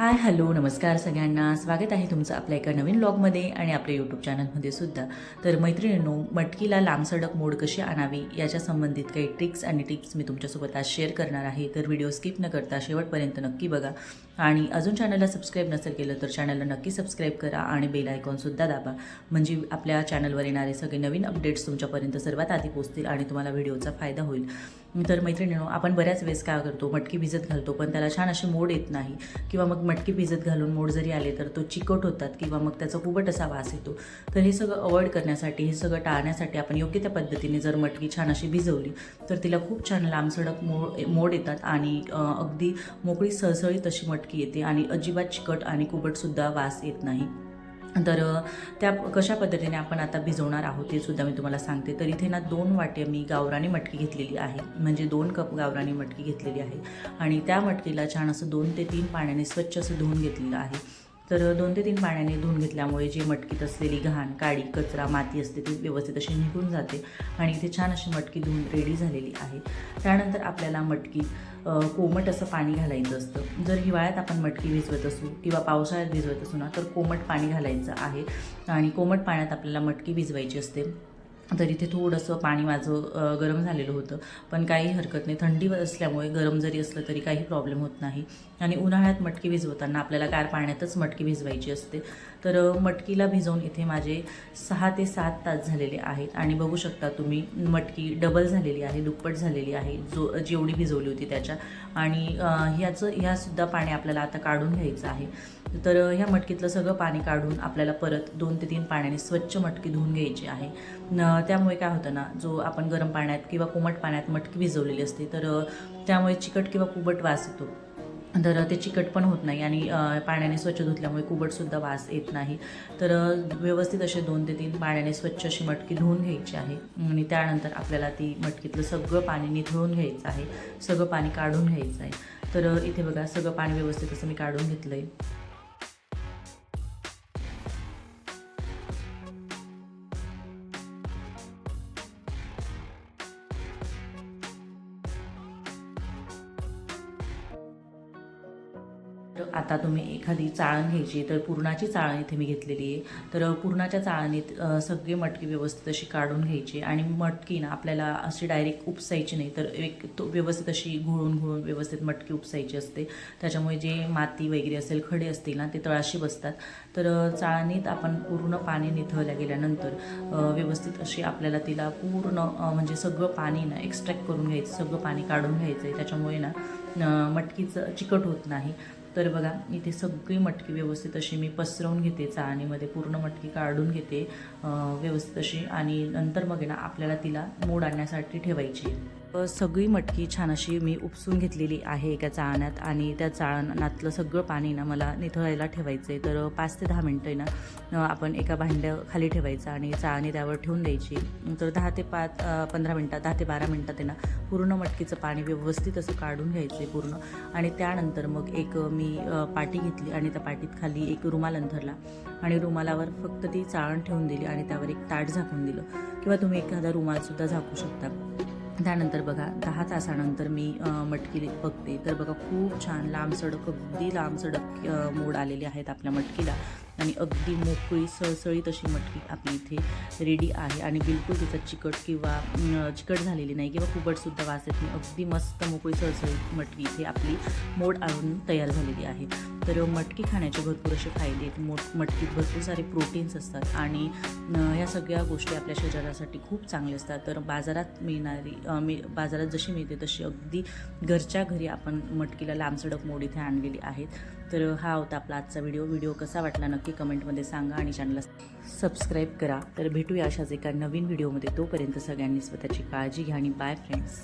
Hi hello नमस्कार सगळ्यांना. स्वागत आहे तुमचं आपल्या एका नवीन ब्लॉगमध्ये आणि आपल्या यूट्यूब चॅनलमध्ये सुद्धा. तर मैत्रिणींनो मटकीला लांबसडक मोड कशी आणावी याच्या संबंधित काही ट्रिक्स आणि टिप्स मी तुमच्यासोबत आज शेअर करणार आहे. तर व्हिडिओ स्किप न करता शेवटपर्यंत नक्की बघा. आणि अजून चॅनलला सबस्क्राईब नसेल केलं तर चॅनलला नक्की सबस्क्राईब करा आणि बेल आयकॉनसुद्धा दाबा. म्हणजे आपल्या चॅनलवर येणारे सगळे नवीन अपडेट्स तुमच्यापर्यंत सर्वात आधी पोहोचतील आणि तुम्हाला व्हिडिओचा फायदा होईल. तर मैत्रिणीनो आपण बऱ्याच वेळेस काय करतो मटकी भिजत घालतो पण त्याला छान अशी मोड येत नाही. किंवा मग मटकी भिजत घालून मोड जरी आले तर तो चिकट होतात किंवा मग त्याचा कुबट असा वास येतो. तर हे सगळं अवॉइड करण्यासाठी हे सगळं टाळण्यासाठी आपण योग्य त्या पद्धतीने जर मटकी छान अशी भिजवली तर तिला खूप छान लांबसडक मोड मोड येतात आणि अगदी मोकळी सळसळीत अशी मटकी येते आणि अजिबात चिकट आणि कुबटसुद्धा वास येत नाही. तर त्या कशा पद्धतीने आपण आता भिजवणार आहोत हे सुद्धा मी तुम्हाला सांगते. तर इथे ना दोन वाटे मी गावरानी मटकी घेतलेली आहे. म्हणजे दोन कप गावरानी मटकी घेतलेली आहे. आणि त्या मटकीला छान असं दोन ते तीन पाण्याने स्वच्छ असं धुवून घेतलेलं आहे. तर दोन ते तीन पाण्याने धुवून घेतल्यामुळे जी मटकीत असलेली घाण काळी कचरा माती असते ती व्यवस्थित अशी निघून जाते. आणि इथे छान अशी मटकी धुवून रेडी झालेली आहे. त्यानंतर आपल्याला मटकी कोमट असं पाणी घालायचं असतं. जर हिवाळ्यात आपण मटकी भिजवत असू किंवा पावसाळ्यात भिजवत असू ना तर कोमट पाणी घालायचं आहे. आणि कोमट पाण्यात आपल्याला मटकी भिजवायची असते. तर इथे थोडंसं पाणी माझं गरम झालेलं होतं. पण काही हरकत नाही थंडी असल्यामुळे गरम जरी असलं तरी काही प्रॉब्लेम होत नाही. आणि उन्हाळ्यात मटकी भिजवताना आपल्याला गार पाण्यातच मटकी भिजवायची असते. तर मटकीला भिजवून इथे माझे सहा ते सात तास झालेले आहेत. आणि बघू शकता तुम्ही मटकी डबल झालेली आहे दुप्पट झालेली आहे जो जेवढी भिजवली होती त्याच्या. आणि ह्याचं ह्यासुद्धा पाणी आपल्याला आता काढून घ्यायचं आहे. तर ह्या मटकीतलं सगळं पाणी काढून आपल्याला परत दोन ते तीन पाण्याने स्वच्छ मटकी धुवून घ्यायची आहे. न त्यामुळे काय होतं ना जो आपण गरम पाण्यात किंवा कोमट पाण्यात मटकी भिजवलेली असते तर त्यामुळे चिकट किंवा कुबट वास येतो. तर ते चिकट पण होत नाही आणि पाण्याने स्वच्छ धुतल्यामुळे कुबटसुद्धा वास येत नाही. तर व्यवस्थित असे दोन ते तीन पाण्याने स्वच्छ अशी मटकी धुवून घ्यायची आहे आणि त्यानंतर आपल्याला ती मटकीतलं सगळं पाणी निथळून घ्यायचं आहे सगळं पाणी काढून घ्यायचं आहे. तर इथे बघा सगळं पाणी व्यवस्थित असं मी काढून घेतलं आहे तर आता तुम्ही एखादी चाळण घ्यायची तर पुरणाची चाळण इथे मी घेतलेली आहे. तर पुरणाच्या चाळणीत सगळे सगळी मटकी व्यवस्थित अशी काढून घ्यायची आणि मटकी ना आपल्याला अशी डायरेक्ट उपसायची नाही तर एक तो व्यवस्थित अशी घोळून घोळून व्यवस्थित मटकी उपसायची असते. त्याच्यामुळे जे माती वगैरे असेल खडे असतील ना ते तळाशी बसतात. तर चाळणीत आपण पूर्ण पाणी निथळल्या गेल्यानंतर व्यवस्थित अशी आपल्याला तिला पूर्ण म्हणजे सगळं पाणी ना एक्स्ट्रॅक्ट करून घ्यायचं सगळं पाणी काढून घ्यायचं आहे त्याच्यामुळे ना मटकीचं चिकट होत नाही. तर बघा इथे सगळी मटकी व्यवस्थित अशी मी पसरवून घेते चाळणीमध्ये पूर्ण मटकी काढून घेते व्यवस्थित अशी. आणि नंतर मग आहे ना आपल्याला तिला मोड आणण्यासाठी ठेवायची सगळी मटकी छान अशी मी उपसून घेतलेली आहे एका चाळण्यात आणि त्या चाळणातलं सगळं पाणी ना मला निथळायला ठेवायचं आहे तर पाच ते दहा मिनटं आहे ना आपण एका भांड्या खाली ठेवायचं आणि चाळणी त्यावर ठेवून द्यायची. तर दहा ते पाच पंधरा मिनटात दहा ते बारा मिनटात आहे ना पूर्ण मटकीचं पाणी व्यवस्थित असं काढून घ्यायचं आहे पूर्ण. आणि त्यानंतर मग एक मी पाटी घेतली आणि त्या पाटीत खाली एक रुमाल अंथरला आणि रुमालावर फक्त ती चाळण ठेवून दिली आणि त्यावर एक ताट झाकून दिलं. किंवा तुम्ही एखादा रुमालसुद्धा झाकू शकता. त्यानंतर बघा दहा तासानंतर मी मटकी बघते. तर बघा खूप छान लांब सडक अगदी लांब सडक मोड आलेले आहेत आपल्या मटकीला. आणि अगदी मोकळी सळसळीत अशी मटकी आपली इथे रेडी आहे. आणि बिलकुल तिचा चिकट किंवा चिकट झालेली नाही किंवा कुबटसुद्धा वास येत नाही. अगदी मस्त मोकळी सळसळीत मटकी इथे आपली मोड आणून तयार झालेली आहे. तर मटकी खाण्याचे भरपूर असे फायदे आहेत. मोठ मटकीत भरपूर सारे प्रोटीन्स असतात आणि ह्या सगळ्या गोष्टी आपल्या शरीरासाठी खूप चांगल्या असतात. तर बाजारात मिळणारी मी बाजारात जशी मिळते तशी अगदी घरच्या घरी आपण मटकीला लांबसडक मोड इथे आणलेली आहेत. तर हा होता आपला आजचा व्हिडिओ व्हिडिओ कसा वाटला नक्की कमेंटमध्ये सांगा आणि चॅनलला सबस्क्राईब करा. तर भेटूया अशाच एका नवीन व्हिडिओमध्ये तोपर्यंत सगळ्यांनी स्वतःची काळजी घ्या आणि बाय फ्रेंड्स